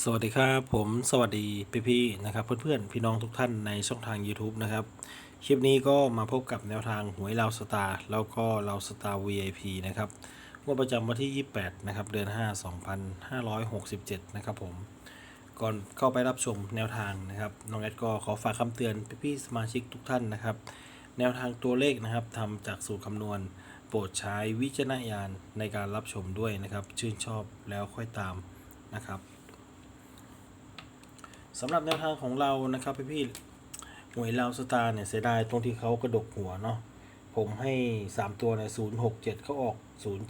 สวัสดีครับผมสวัสดีพี่ๆนะครับเพื่อนๆพี่น้องทุกท่านในช่องทาง YouTube นะครับคลิปนี้ก็มาพบกับแนวทางหวยลาวสตาร์แล้วก็ลาวสตาร์ VIP นะครับงวดประจำวันที่ 28 นะครับ เดือน 5 2567 นะครับผมก่อนเข้าไปรับชมแนวทางนะครับน้องแอดก็ขอฝากคำเตือนพี่ๆสมาชิกทุกท่านนะครับ แนวทางตัวเลขนะครับทำจากสูตรคำนวณโปรดใช้วิจารณญาณในการรับชมด้วยนะครับ ชื่นชอบแล้วค่อยตามนะครับ สำหรับแนวทางของเรานะครับพี่พี่ๆหวยลาวสตาร์เนี่ยเสียดายตรงที่เขากระดกหัวเนาะผมให้ 3 ตัวในศูนย์หกเจ็ดเขาออก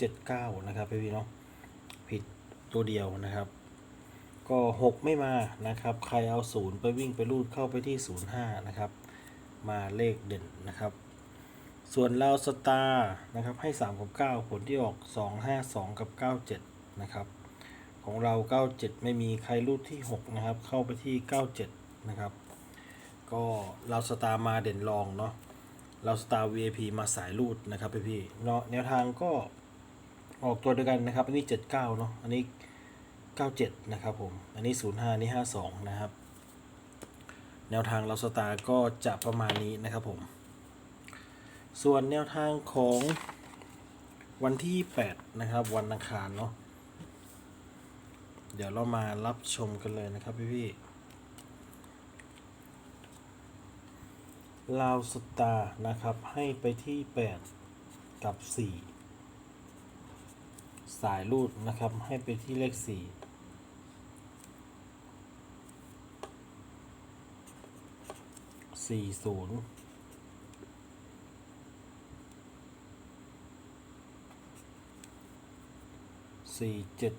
079 นะครับพี่พี่ๆเนาะผิดตัวเดียวนะครับ ก็ 6 ไม่มานะครับ ใครเอา 0 ไปวิ่งไปรูดเข้าไปที่ 05 นะครับ มาเลขเด่นนะครับ ส่วนลาวสตาร์นะครับให้ 3 กับ 9 ผลที่ออก 252 กับ 97 นะครับ ของเรา 97 ไม่มีใครรูดที่ 6 นะครับ เข้าไปที่ 97 นะครับ ก็เราสตาร์มาเด่นรองเนาะเราสตาร์ VIP มาสายรูดนะครับพี่พี่เนาะแนวทางก็ออกตัวเดียวกันนะครับ อันนี้ 79 เนาะอันนี้ 97 นะครับผม อันนี้ 05นนี้52 นะครับ แนวทางเราสตาร์ก็จะประมาณนี้นะครับผม ส่วนแนวทางของวันที่ 8 นะครับ วันอังคารเนาะ เดี๋ยวเรามารับชมกันเลยนะครับพี่พี่ลาวสตาร์นะครับ ให้ไปที่ 8 กับ 4 สายรูดนะครับ ให้ไปที่เลข 4สี่ศูนย์สี่เจ็ด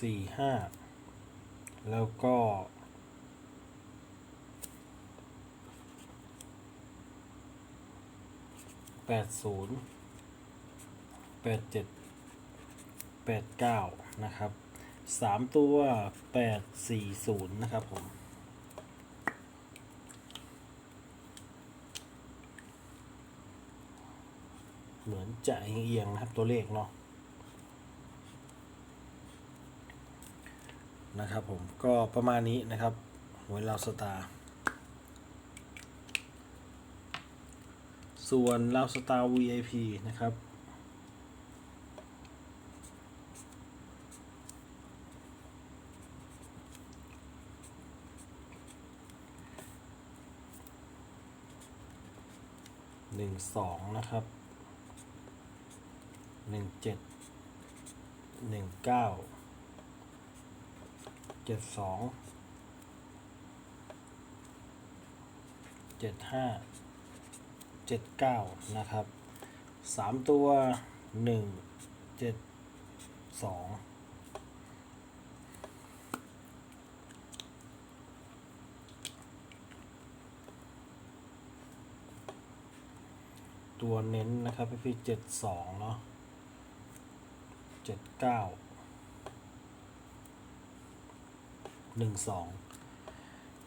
สี่ห้าแล้วก็แปดศูนย์แปดเจ็ดแปดเก้านะครับสามตัวแปดสี่ศูนย์นะครับผมเหมือนจะเอียงๆนะครับตัวเลขเนาะ นะครับผมก็ประมาณนี้นะครับหวยลาวสตาร์ส่วนลาวสตาร์ VIP นะครับหนึ่งสองนะครับหนึ่งเจ็ดหนึ่งเก้า เจ็ดสองเจ็ดห้าเจ็ดเก้านะครับสามตัวหนึ่งเจ็ดสองตัวเน้นนะครับพี่เจ็ดสองเนาะเจ็ดเก้า หนึ่งสอง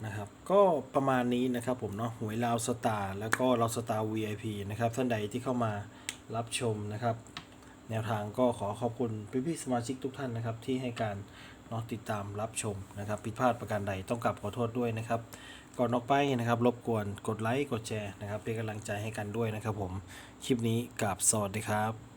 นะครับ ก็ประมาณนี้นะครับผมเนาะหวยลาวสตาร์แล้วก็ลาวสตาร์ VIP นะครับ ท่านใดที่เข้ามารับชมนะครับ แนวทางก็ขอขอบคุณพี่พี่ๆสมาชิกทุกท่านนะครับ ที่ให้การเนาะติดตามรับชมนะครับผิดพลาดประการใดต้องกลับขอโทษด้วยนะครับ ก่อนออกไปนะครับรบกวนกดไลค์กดแชร์นะครับ เป็นกำลังใจให้กันด้วยนะครับผม คลิปนี้กับสวัสดีครับ